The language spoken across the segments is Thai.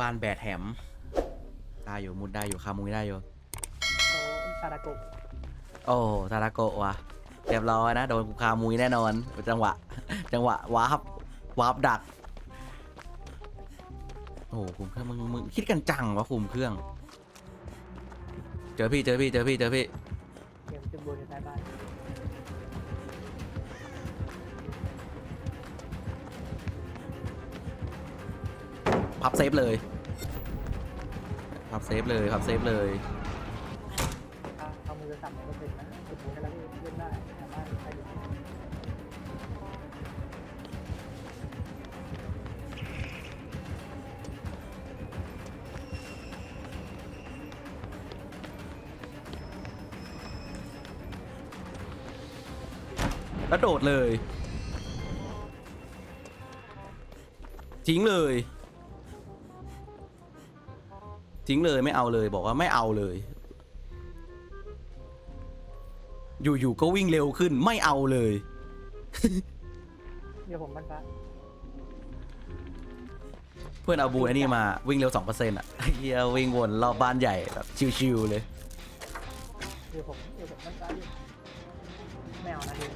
บ้านแบดแฮมได้อยู่มุดได้อยู่คามุยได้อยู่ โอ้ซาดาโกะโอ้ทาราโกะว่ะเรียบร้อยนะ โดนกูคามุยแน่นอน จังหวะ จังหวะวาร์ปวาร์ปดัก โอ้โหคุมเครื่องมึงมึงคิดกันจังวะคุมเครื่อง เจอพี่เจอพี่เจอพี่เจอพี่ เกมจุดบนอยู่ใต้บ้านพับเซฟเลย พับเซฟเลยพับเซฟเลยเอามือสับก็เป็นนะจุดบนกันแล้วเล่นได้แต่บ้ารอยู่แล้วโดดเลย ทิ้งเลย ทิ้งเลยไม่เอาเลยบอกว่าไม่เอาเลย อยู่ๆก็วิ่งเร็วขึ้นไม่เอาเลย เดี๋ยวผมบ้านฟ้าเพื่อนเอาบูไอ้นี่มาวิ่งเร็วสองเปอร์เซ็นต์อะเฮียวิ่งวนรอบบ้านใหญ่แบบชิวๆเลย เดี๋ยวผมเดี๋ยวผมบ้านฟ้าอยู่ไม่เอานะเดี๋ยว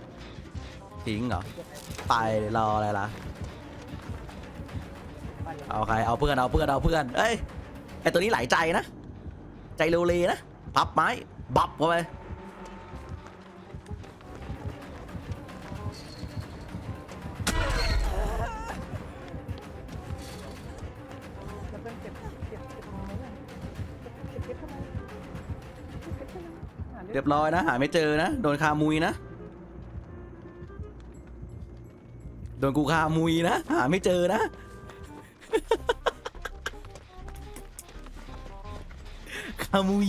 ทิ้งเหรอเดี๋ยวไปไปรออะไรล่ะบ้านเดี๋ยวเอาใครเอาเพื่อนเอาเพื่อนเอาเพื่อนเอ้ย ไอตัวนี้หลายใจนะ ใจเร็วเลยนะ พับไม้ บับเข้าไปเพื่อนเก็บเก็บเก็บทำไมเนี่ยเก็บเก็บทำไมเก็บเก็บทำไมอ่านเรียบร้อยนะ หาไม่เจอนะ โดนคามุยนะ โดนกูคามุยนะ หาไม่เจอนะามุย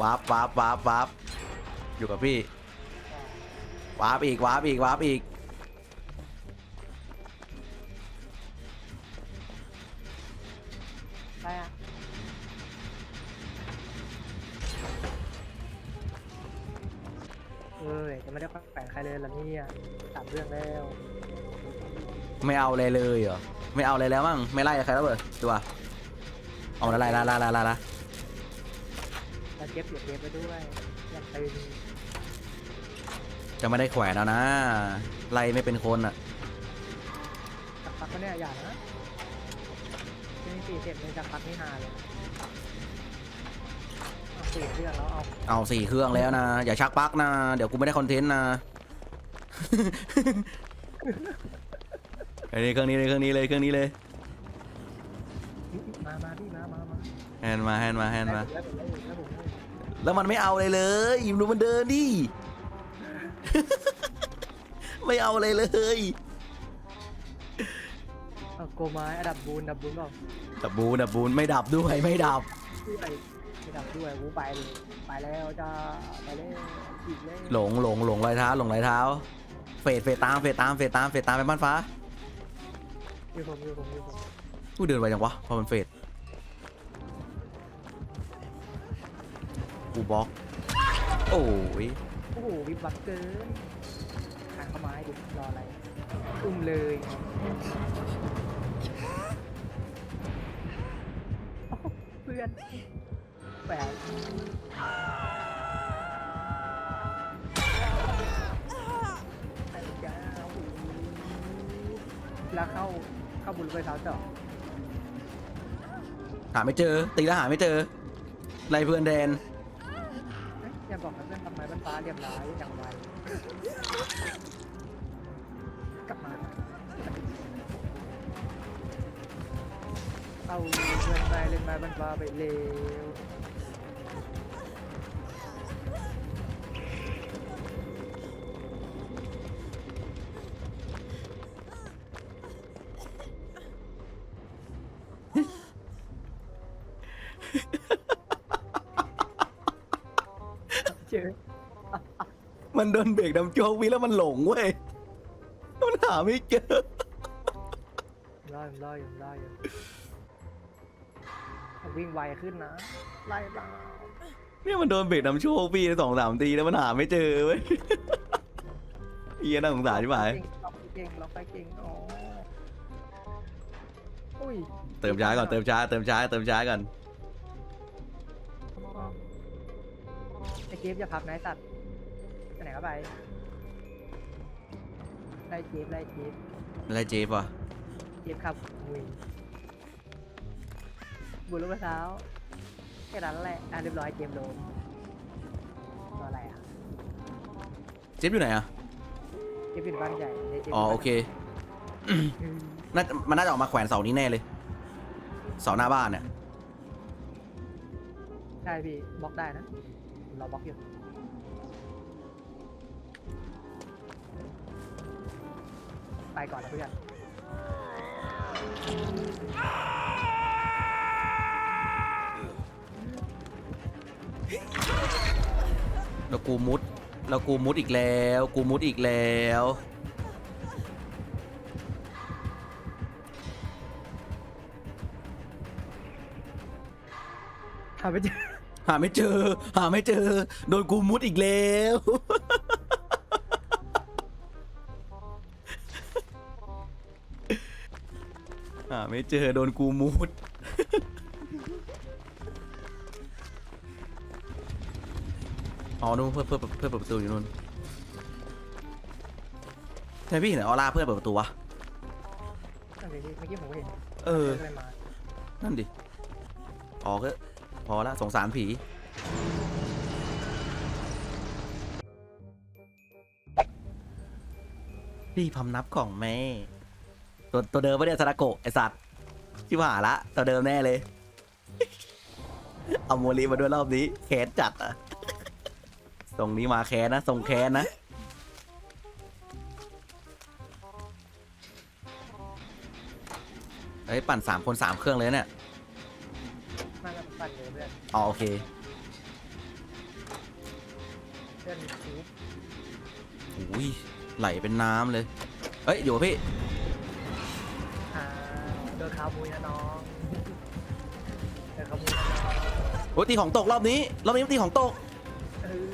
วาร์ปวาร์ปวาร์ปวาร์ปอยู่กับพี่วาร์ปอีกวาร์ปอีกวาร์ปอีกใช่อะเอ้ยจะไม่ได้แฝงใครเลยละเนี่ยสามเรื่องแล้วไม่เอาอะไรเลยเหรอไม่เอาอะไรแล้วมั้งไม่ไล่ใครแล้วเบอร์ดูว่า เอาอะไรล่ไล่ไล่ไล่ไล่แล้วเก็บอย่าเก็บไปด้วยอยากตึงจะไม่ได้แขวนแล้วนะ ไล่ไม่เป็นคนอะจักปักก็เนี่ยอย่านะทีนี่สี่เสร็จในจักปักนี่หาเลยเอาสี่เรื่องแล้วเอาเอาสี่เครื่องแล้วนะ อย่าชักปลั๊กนะ เดี๋ยวกูไม่ได้คอนเทนต์นะไอ้นี่เครื่องนี้เลยเครื่องนี้เลยเครื่องนี้เลย พี่มามามาแฮนมาแฮนมาแฮนมาแล้วผมแล้วผมแล้วผมแล้วมันไม่เอาเลยเลยดูมันเดินดิ ไม่เอาอะไรเลย เอาโกไม้อะดับบูนดับบูนบอกดับบูนดับบูนไม่ดับด้วยไม่ดับ ด้วยไม่ดับด้วยวูไปเลยไปแล้วจ้าไปแล้วอีกแล้วหลงหลงหลงรอยเท้าหลงรอยเท้า เฟดเฟดตามเฟดตามเฟดตามเฟดตามไปบ้านฟ้าอยู่ผมอยู่ผมอยู่ผมกูเดินไปจังวะพอมันเฟด บล็อก โอ้ยโอ้โหวิบวับเกินขางเข้าไม้ดิรออะไรอุ้มเลยโอ้โหเพื่อนแปลกไปจ้าโอ้โหแล้วเข้าเข้าบุญไปเท้าเจาะหาไม่เจอ ตีแล้วหาไม่เจอไล่เพื่อนแดน เรียบร้อยอย่างไรกลับมาเอาเพื่อนไปเล่นไม้บรรฟ้าไปเร็วเจอ มันโดนเบรกดำโจกวิแล้วมันหลงเว้ยมันหาไม่เจอ ไล่ไล่ไล่วิ่งไวขึ้นนะ ไล่เปล่าเนี่ยมันโดนเบรกดำโชคพี่สองสามทีแล้วมันหาไม่เจอเว้ยเฮียน่าสงสารใช่ไหมเก่งเราไปเก่งเราไปเก่งอ๋ออุ้ยเติมช้าก่อนเติมช้าเติมช้าเติมช้าก่อนไอ้เจฟอย่าพับนะไอ้สัตว์ ไปไหนก็ไปไล่เจฟไล่เจฟอะไรเจฟวะเจฟขับมุยบุญลูกมะพร้าวแค่นั้นแหละอะเรียบร้อยเจฟโดนตัวอะไรอะเจฟอยู่ไหนอะ เจฟเป็นบ้านใหญ่ในจฟอ๋อ โอเคอืมน่ามันน่าจะออกมาแขวนเสานี้แน่เลย เสาหน้าบ้านเนี่ย ใช่พี่บล็อกได้นะเราบล็อกอยู่ ไปก่อนนะเพื่อนแล้วกูมุดแล้วกูมุดอีกแล้ว กูมุดอีกแล้วหาไม่เจอหาไม่เจอ หาไม่เจอ โดนกูมุดอีกแล้ว หาไม่เจอโดนกูมุดอ๋อนู่นเพื่อนเพื่อนเพื่อนเปิดประตูอยู่นู่นทำไมพี่เห็นออร่าเพื่อนเปิดประตูวะ นั่นสิพี่เมื่อกี้ผมก็เห็นเออก็เลยมานั่นดิอ๋อก็พอละสงสารผีพี่พำนับของแม่ ตัวตัวเดิมปะเนี่ยซาดาโกะไอสัตว์ที่ว่าละ ตัวเดิมแน่เลย เอาโมลีมาด้วยรอบนี้แค้นจัดอะตรงนี้มาแค้นนะทรงแค้นนะเฮ้ยปั่นสามคนสามเครื่องเลยเนี่ยมากับปั่นเลยเพื่อนอ๋อโอเค เพื่อนซูปอุ้ยไหลเป็นน้ำเลย เอ้ยอยู่กับพี่อ่า โดนขาวมุยนะน้องโดนขาวมุยนะน้องโอ้ยตีของตกรอบนี้รอบนี้ตีของตก เออ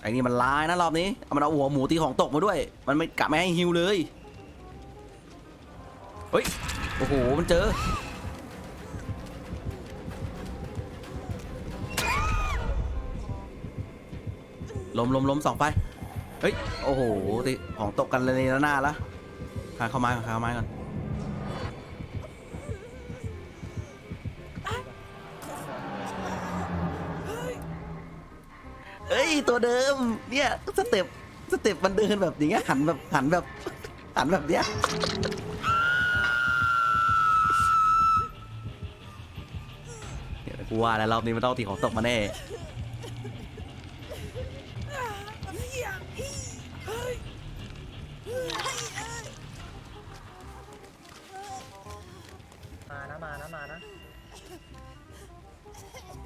ไอ้นี่มันร้ายนะรอบนี้ เอามันเอาหัวหมูตีของตกมาด้วย มันไม่กะไม่ให้ฮิวเลย เฮ้ย โอ้โห มันเจอ ลมลมลมสองไฟ เฮ้ย โอ้โหตีของตกกันเลยนะหน้าละพาเข้าไม้ก่อนพาเข้าไม้ก่อน เอ้ย ตัวเดิม เนี่ย สเต็ป สเต็ปมันเดินแบบอย่างเงี้ย หันแบบ หันแบบ หันแบบเนี้ยเนี่ยกูว่าแล้วรอบนี้มันต้องตีของตกมาแน่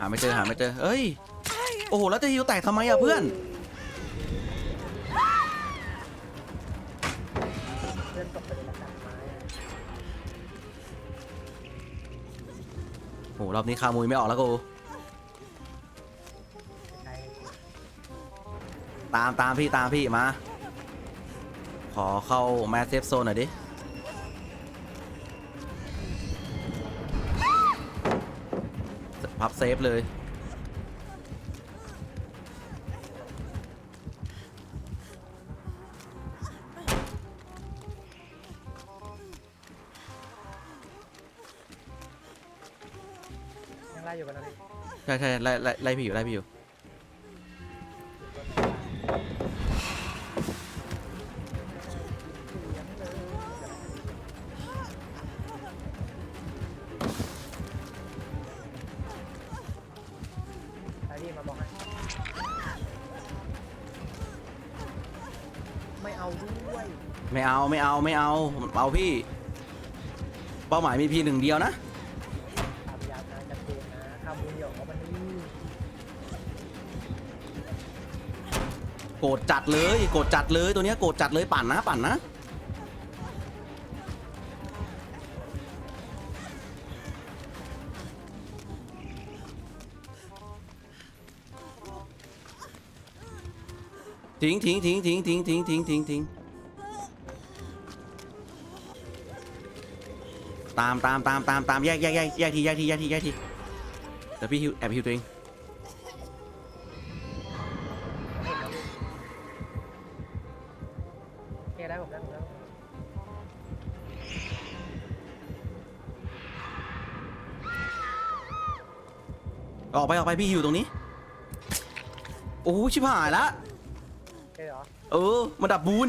าไม่เจอหาไม่เจอเอ้ย โอ้โห แล้วจะฮิวแตกทำไมอะเพื่อน เพื่อนตกไปในระดับไม้อะโอ้โห รอบนี้คามุยไม่ออกแล้วกู ใช่ตามตามพี่ตามพี่มา ขอเข้าแมสเซฟโซนหน่อยดิ พับเซฟเลย ยังไล่อยู่กันนะพี่ใช่ใช่ไล่ไล่ไล่พี่อยู่ไล่พี่อยู่ ไม่เอาไม่เอาไม่เอาเอาพี่ เป้าหมายมีพี่หนึ่งเดียวนะตามยาวนะจัดเจนนะข้ามมือเหยอกเอามันนี่โกรธจัดเลยโกรธจัดเลยตัวเนี้ยโกรธจัดเลยปั่นนะปั่นนะทิ้งทิ้งทิ้งทิ้งทิ้งทิ้งทิ้งทิ้งทิ้ง ตามตามตามตามตามแยกแยกแยกแยกทีแยกทีแยกทีแยกทีเดี๋ยวพี่ฮิวแอบฮิวตัวเองโอเคได้ผมได้ผมได้ออกไปออกไปพี่ฮิวตรงนี้ โอ้ชิบหายละโอเคเหรอเออมันดับบูน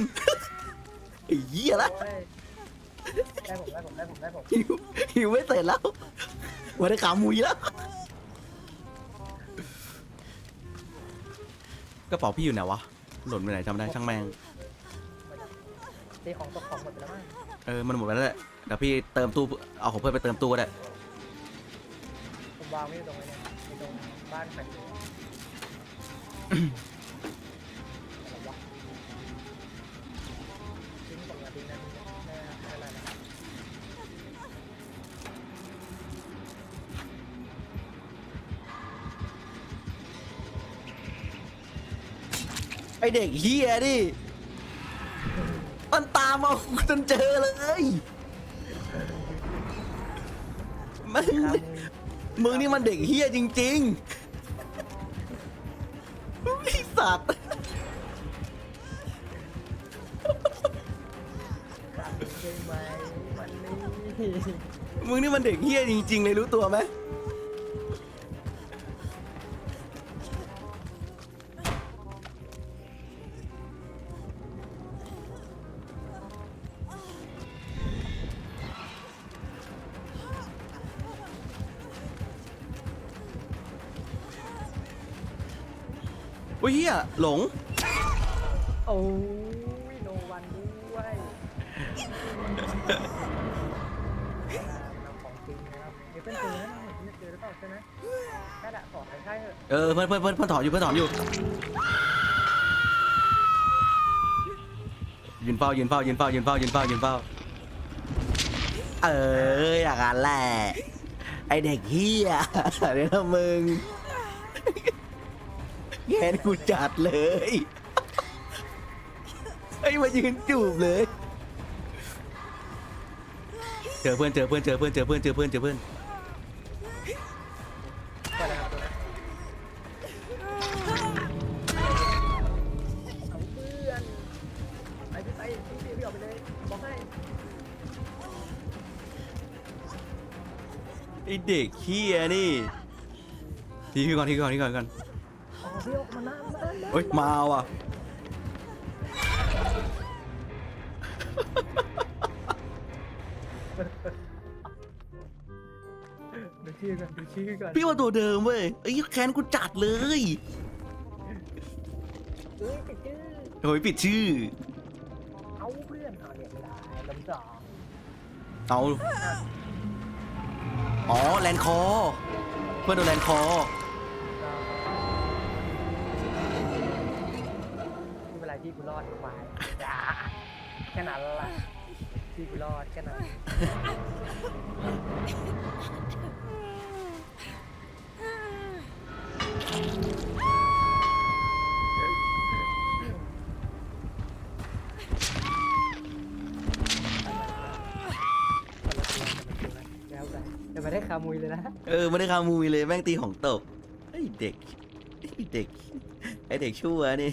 ไอ้เหี้ยละ โอ้ย ได้ผมได้ผมได้ผมได้ผมหิวหิวไม่เสร็จแล้ววันได้ขามุยแล้วกระเป๋าพี่อยู่ไหนวะหล่นไปไหนจำได้ช่างแมงตีของตกของหมดไปแล้วมั้งเออมันหมดไปแล้วแหละเดี๋ยวพี่เติมตู้เอาของเพื่อนไปเติมตู้ก็ได้ผมวางไว้อยู่ตรงนี้เนี่ยอยู่ตรงบ้านแฟน ไอเด็กเฮียดิมันตามมาจนเจอเลยมึงครับมึงนี่มันเด็กเฮียจริงๆไอสัตว์กันใช่ไหมมันนี่มึงนี่มันเด็กเฮียจริงๆเลยรู้ตัวไหม โอ้ยเฮียหลง โอ้ยโนวันด้วยนำของจริงนะครับเดี๋ยวเป็นตัวนะเห็นเจอหรือเปล่าใช่ไหมนั่นแหละขอให้ใช่เถอะเออเพื่อนเพื่อนเพื่อนเพื่อนถอนอยู่เพื่อนถอนอยู่ ยืนเฝ้ายืนเฝ้ายืนเฝ้ายืนเฝ้ายืนเฝ้ายืนเฝ้า เอออย่างนั้นแหละไอเด็กเฮียเดี๋ยวนะมึง แกนกูจัดเลยไอ้มายืนจูบเลย เจอเพื่อนเจอเพื่อนเจอเพื่อนเจอเพื่อนเจอเพื่อนเจอเพื่อนก็ได้ครับตัวนั้นเอาเพื่อนไปไปไปพี่พี่พี่ออกไปเลยบอกให้ไอเด็กเฮียนี่ทีก่อนทีก่อนทีก่อนก่อน อ๋อพี่ออกมานะมานะเฮ้ยมาว่ะดูชื่อก่อนดูชื่อก่อนพี่ว่าตัวเดิมเว้ยไอ้ยแคนกูจัดเลยเอ้ยติดชื่อโอ้ยปิดชื่อ เอาเพื่อนเอาเรียกไม่ได้ลำสองเอา อ๋อแลนคอ เพื่อนโดนแลนคอ ไม่เป็นไรพี่กูรอดควายจ้าแค่นั้นล่ะพี่กูรอดแค่นั้นแล้วกันเดี๋ยวมาได้คามุยเลยนะเออไม่ได้คามูยเลยแม่งตีของตกไอ้เด็กไอ้เด็กไอ้เด็กชั่วนี่